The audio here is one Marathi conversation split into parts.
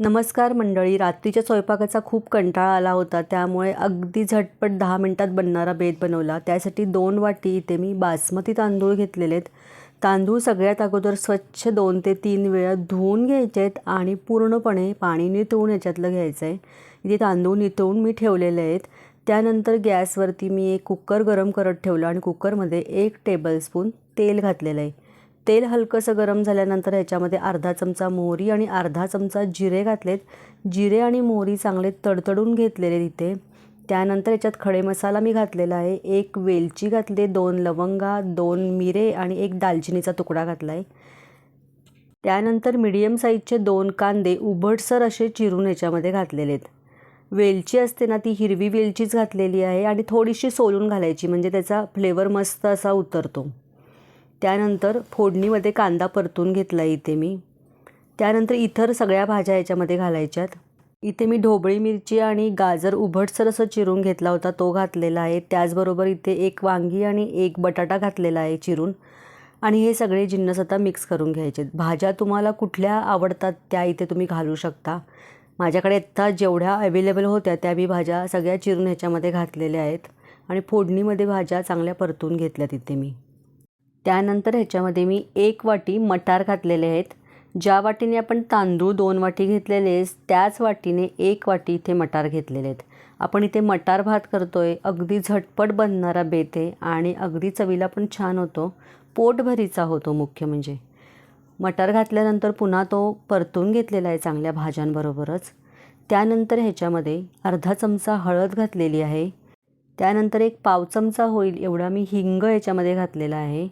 नमस्कार मंडळी. रात्रीच्या स्वयंपाकाचा खूप कंटाळा आला होता. त्यामुळे अगदी झटपट दहा मिनटात बनणारा बेत बनवला. त्यासाठी दोन वाटी इथे मी बासमती तांदूळ घेतलेले आहेत तांदूळ सगळ्यात अगोदर स्वच्छ दोन ते तीन वेळा धुवून घ्यायचे आहेत आणि पूर्णपणे पाणी नितळून याच्यातलं घ्यायचं आहे इथे तांदूळ नितळून मी ठेवलेले आहेत. त्यानंतर गॅसवरती मी एक कुकर गरम करत ठेवलं आणि कुकरमध्ये एक टेबलस्पून तेल घातलेलं आहे. तेल हलकंसं गरम झाल्यानंतर ह्याच्यामध्ये अर्धा चमचा मोहरी आणि अर्धा चमचा जिरे घातलेत. जिरे आणि मोहरी चांगले तडतडून घेतलेले तिथे. त्यानंतर याच्यात खडे मसाला मी घातलेला आहे. एक वेलची घातली दोन लवंगा दोन मिरे आणि एक दालचिनीचा तुकडा घातला आहे. त्यानंतर मिडियम साईजचे दोन कांदे उभटसर असे चिरून याच्यामध्ये घातलेले आहेत. वेलची असते ना ती हिरवी वेलचीच घातलेली आहे आणि थोडीशी सोलून घालायची म्हणजे त्याचा फ्लेवर मस्त असा उतरतो. त्यानंतर फोडणीमध्ये कांदा परतून घेतला इथे मी. त्यानंतर इतर सगळ्या भाज्या याच्यामध्ये घालायच्यात. इथे मी ढोबळी मिरची आणि गाजर उभटसर असं चिरून घेतला होता तो घातलेला आहे. त्याचबरोबर इथे एक वांगी आणि एक बटाटा घातलेला आहे चिरून. आणि हे सगळे जिन्नस आता मिक्स करून घ्यायचे. भाज्या तुम्हाला कुठल्या आवडतात त्या इथे तुम्ही घालू शकता. माझ्याकडे आत्ता जेवढ्या अवेलेबल होत्या त्या मी भाज्या सगळ्या चिरून ह्याच्यामध्ये घातलेल्या आहेत. आणि फोडणीमध्ये भाज्या चांगल्या परतून घेतल्या तिथे मी. त्यानंतर ह्याच्यामध्ये मी एक वाटी मटार घातलेले आहेत. ज्या वाटीने आपण तांदूळ दोन वाटी घेतलेले त्याच वाटीने एक वाटी इथे मटार घेतलेले आहेत. आपण इथे मटार भात करतो आहे अगदी झटपट बनणारा बेत आहे आणि अगदी चवीला पण छान होतो. पोटभरीचा होतो मुख्य म्हणजे. मटार घातल्यानंतर पुन्हा तो परतून घेतलेला आहे चांगल्या भाज्यांबरोबरच. त्यानंतर ह्याच्यामध्ये अर्धा चमचा हळद घातलेली आहे. त्यानंतर एक पाव चमचा होईल एवढा मी हिंग याच्यामध्ये घातलेला आहे.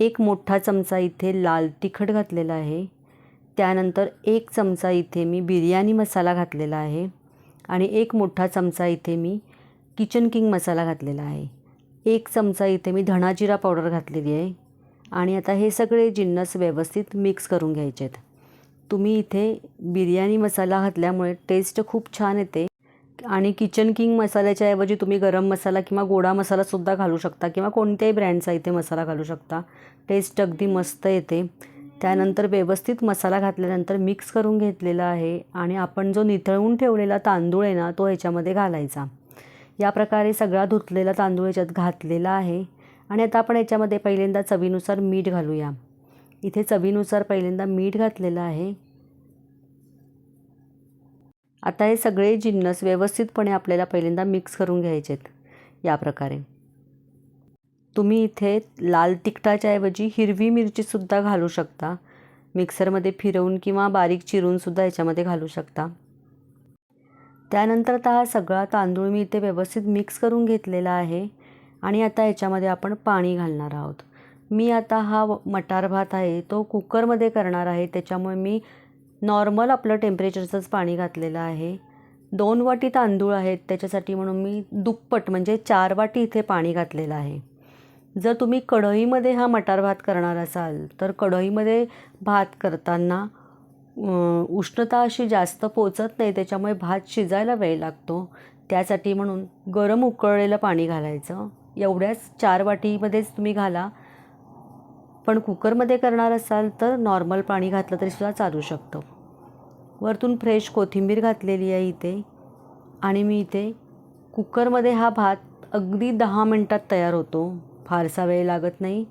एक मोठा चमचा इथे लाल तिखट घातलेला आहे. त्यानंतर एक चमचा इथे मी बिर्याणी मसाला घातलेला आहे आणि एक मोठा चमचा इथे मी किचन किंग मसाला घातलेला आहे. एक चमचा इथे मी धणाजिरा पावडर घातलेली आहे आणि आता हे सगळे जिन्नस व्यवस्थित मिक्स करून घ्यायचे आहेत तुम्ही इथे बिर्याणी मसाला घातल्यामुळे टेस्ट खूप छान येते. आणि किचन किंग मसाल्याच्या ऐवजी तुम्ही गरम मसाला किंवा गोडा मसालासुद्धा घालू शकता किंवा कोणत्याही ब्रँडचा इथे मसाला घालू शकता. टेस्ट अगदी मस्त येते. त्यानंतर व्यवस्थित मसाला घातल्यानंतर मिक्स करून घेतलेला आहे आणि आपण जो निथळून ठेवलेला तांदूळ आहे ना तो ह्याच्यामध्ये घालायचा. या प्रकारे सगळा धुतलेला तांदूळ याच्यात घातलेला आहे. आणि आता आपण याच्यामध्ये पहिल्यांदा चवीनुसार मीठ घालूया. इथे चवीनुसार पहिल्यांदा मीठ घातलेलं आहे. आता हे सगळे जिन्नस व्यवस्थितपणे आपल्याला पहिल्यांदा मिक्स करून घ्यायचे आहेत या प्रकारे. तुम्ही इथे लाल तिखटाच्या ऐवजी हिरवी मिरचीसुद्धा घालू शकता. मिक्सरमध्ये फिरवून किंवा बारीक चिरूनसुद्धा याच्यामध्ये घालू शकता. त्यानंतर आता हा सगळा तांदूळ मी इथे व्यवस्थित मिक्स करून घेतलेला आहे आणि आता याच्यामध्ये आपण पाणी घालणार आहोत. मी आता हा मटार भात आहे तो कुकरमध्ये करणार आहे त्याच्यामुळे मी नॉर्मल आपलं टेम्परेचरचंच पाणी घातलेलं आहे. दोन वाटी तांदूळ आहेत त्याच्यासाठी म्हणून मी दुप्पट म्हणजे चार वाटी इथे पाणी घातलेलं आहे. जर तुम्ही कढईमध्ये हा मटार भात करणार असाल तर कढईमध्ये भात करताना उष्णता अशी जास्त पोचत नाही त्याच्यामुळे भात शिजायला वेळ लागतो. त्यासाठी म्हणून गरम उकळलेलं पाणी घालायचं. एवढ्याच चार वाटीमध्येच तुम्ही घाला. पण कुकरमध्ये करणार असाल तर नॉर्मल पाणी घातलं तरीसुद्धा चालू शकतं. वरतून फ्रेश कोथिंबीर घातलेली आहे इथे. आणि मी इथे कुकरमध्ये हा भात अगदी दहा मिनटात तयार होतो. फारसा वेळ लागत नाही.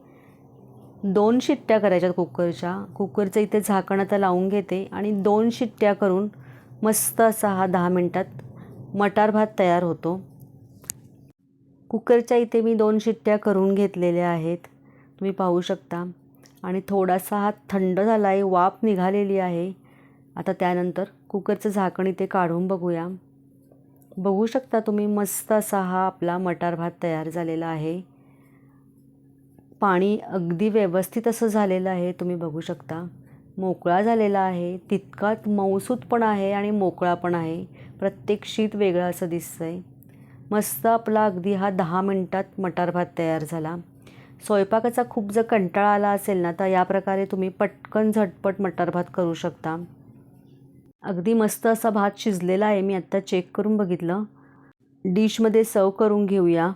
दोन शिट्ट्या करायच्यात कुकरच्या. कुकरचं इथे झाकण आता लावून घेते आणि दोन शिट्ट्या करून मस्त असा हा दहा मिनटात मटार भात तयार होतो. कुकरच्या इथे मी दोन शिट्ट्या करून घेतलेल्या आहेत. तुम्ही पाहू शकता. आणि थोडासा हा थंड झाला आहे वाफ निघालेली आहे. आता त्यानंतर कुकरचं झाकण इथे काढून बघूया. बघू शकता तुम्ही मस्त असा हा आपला मटार भात तयार झालेला आहे. पाणी अगदी व्यवस्थित असं झालेलं आहे तुम्ही बघू शकता. मोकळा झालेला आहे तितकाच मऊसूत पण आहे आणि मोकळा पण आहे. प्रत्येक शीत वेगळं असं दिसतं आहे मस्त आपला अगदी हा दहा मिनटात मटार भात तयार झाला. स्वयंपाकाचा खूप जर कंटाळा आला असेल ना तर या प्रकारे तुम्ही पटकन झटपट मटार भात करू शकता. अगदी मस्त असा भात शिजलेला आहे. मी आत्ता चेक करून बघितलं. डिशमध्ये सर्व करून घेऊया.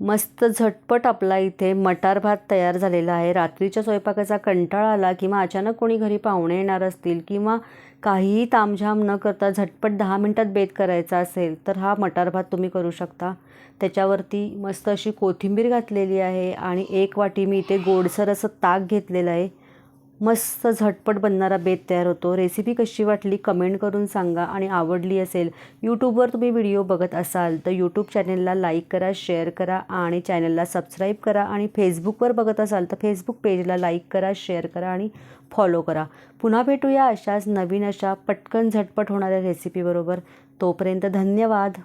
मस्त झटपट आपला इथे मटार भात तयार झालेला आहे. रात्रीच्या स्वयंपाकाचा कंटाळा आला किंवा अचानक कोणी घरी पाहुणे येणार असतील किंवा काहीही तामझाम न करता झटपट दहा मिनटात बेत करायचा असेल तर हा मटार भात तुम्ही करू शकता. त्याच्यावरती मस्त अशी कोथिंबीर घातलेली आहे आणि एक वाटी मी इथे गोडसर असं ताक घेतलेलं आहे. मस्त झटपट बनणारा बेत तयार होतो. रेसिपी कशी वाटली कमेंट करून सांगा आणि आवडली असेल यूट्यूबवर तुम्ही व्हिडिओ बघत असाल तर यूट्यूब चॅनलला लाईक करा शेअर करा आणि चॅनलला सबस्क्राईब करा आणि फेसबुकवर बघत असाल तर फेसबुक पेजला लाईक करा शेअर करा आणि फॉलो करा. पुन्हा भेटूया अशाच नवीन अशा पटकन झटपट होणाऱ्या रेसिपीबरोबर तोपर्यंत धन्यवाद.